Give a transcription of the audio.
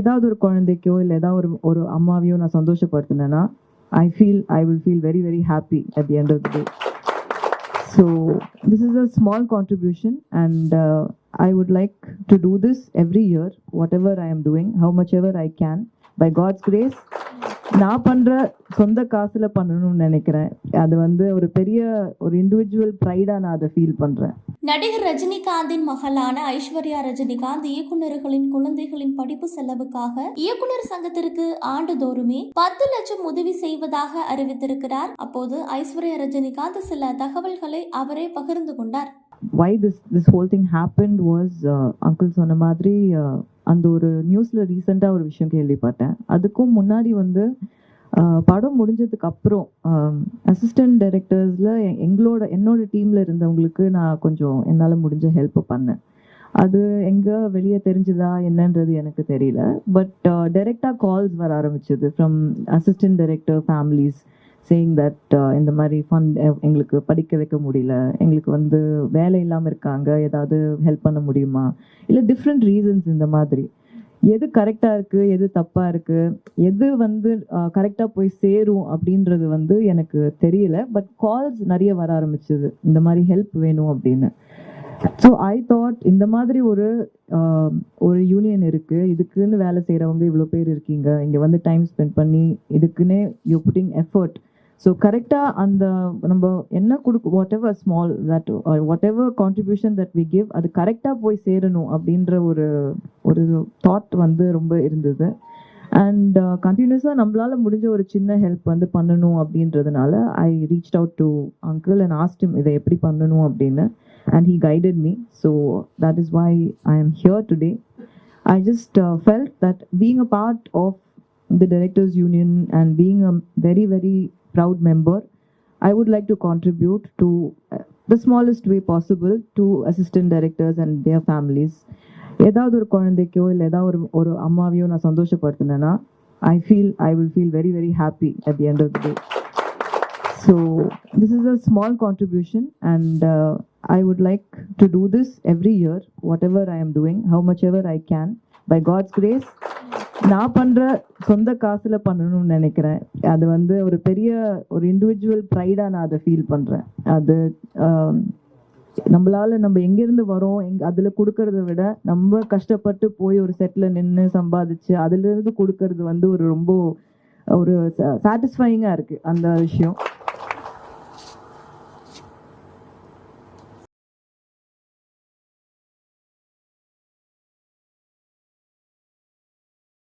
ஏதாவது ஒரு குழந்தைக்கோ இல்லை ஏதாவது ஒரு ஒரு அம்மாவையோ நான் சந்தோஷப்படுத்தினேன்னா I feel I will feel very very happy at the end of the day So this is a small contribution, and uh, I would like to do this every year, whatever I am doing, how much ever I can, by God's grace. நான் பண்ற சொந்த காசுல பண்ணணும்னு நினைக்கிறேன். அது வந்து ஒரு பெரிய ஒரு இண்டிவிஜுவல் ப்ரைடா நான் அதை ஃபீல் பண்றேன். நடிகர் ரஜினிகாந்தின் மகளான ஐஸ்வர்யா ரஜினிகாந்த் இயக்குநர்களின் குழந்தைகளின் படிப்பு செலவுக்காக இயக்குனர் சங்கத்திற்கு ஆண்டுதோறுமே பத்து லட்சம் உதவி செய்வதாக அறிவித்திருக்கிறார். அப்போது ஐஸ்வர்யா ரஜினிகாந்த் சில தகவல்களை அவரே பகிர்ந்து கொண்டார். Why this this whole thing happened was uh, uncle சொன்ன மாதிரி uh, அந்த ஒரு நியூஸில் ரீசெண்டாக ஒரு விஷயம் கேள்விப்பட்டேன். அதுக்கும் முன்னாடி வந்து படம் முடிஞ்சதுக்கு அப்புறம் அசிஸ்டன்ட் டைரக்டர்ஸில் எங்களோட என்னோட டீமில் இருந்தவங்களுக்கு நான் கொஞ்சம் என்னால் முடிஞ்ச ஹெல்ப் பண்ணேன். அது எங்கே வெளியே தெரிஞ்சுதா என்னன்றது எனக்கு தெரியல. பட் டைரெக்டாக கால்ஸ் வர ஆரம்பிச்சது from assistant director families saying that uh, இந்த மாதிரி ஃபண்ட் எங்களுக்கு படிக்க வைக்க முடியல. எங்களுக்கு வந்து வேலை இல்லாமல் இருக்காங்க. ஏதாவது ஹெல்ப் பண்ண முடியுமா? இல்லை டிஃப்ரெண்ட் ரீசன்ஸ் இந்த மாதிரி. எது கரெக்டாக இருக்குது எது தப்பாக இருக்குது எது வந்து கரெக்டாக போய் சேரும் அப்படின்றது வந்து எனக்கு தெரியல. பட் கால்ஸ் நிறைய வர ஆரம்பிச்சது. இந்த மாதிரி ஹெல்ப் வேணும் அப்படின்னு. ஸோ ஐ தாட் இந்த மாதிரி ஒரு ஒரு யூனியன் இருக்குது இதுக்குன்னு வேலை செய்கிறவங்க இவ்வளோ பேர் இருக்கீங்க. இங்கே வந்து டைம் ஸ்பெண்ட் பண்ணி இதுக்குன்னே யூ புட்டிங் எஃபர்ட் ஸோ கரெக்டாக அந்த நம்ம என்ன கொடுக்கு whatever small that whatever contribution that we give அது கரெக்டாக போய் சேரணும் அப்படின்ற ஒரு ஒரு தாட் வந்து ரொம்ப இருந்தது. அண்ட் கண்டினியூஸாக uh, நம்மளால முடிஞ்ச ஒரு சின்ன ஹெல்ப் வந்து பண்ணணும் அப்படின்றதுனால I reach out to uncle and asked him இதை எப்படி பண்ணணும் அப்படின்னு. And he guided me so that is why I am here today I just felt that being a part of of directors union and being a very very proud member, I would like to contribute to uh, the smallest way possible to assistant directors and their families. ஏதாவது ஒரு குழந்தைக்கோ இல்லை ஏதாவது ஒரு ஒரு அம்மாவையோ நான் சந்தோஷப்படுத்தினேன்னா I feel I will feel very very happy at the end of the day So this is a small contribution, and uh, I would like to do this every year, whatever I am doing, how much ever I can, by God's grace. நான் பண்ற சொந்த காசுல பண்ணணும்னு நினைக்கிறேன். அது வந்து ஒரு பெரிய ஒரு இண்டிவிஜுவல் ப்ரைடா நான் அதை ஃபீல் பண்றேன். அது நம்மளால நம்ம எங்கிருந்து வரோம் எங் அதில் கொடுக்கறத விட நம்ம கஷ்டப்பட்டு போய் ஒரு செட்டில் நின்று சம்பாதிச்சு அதுலேருந்து கொடுக்கறது வந்து ஒரு ரொம்ப ஒரு சாட்டிஸ்ஃபைங்காக இருக்குது அந்த விஷயம்.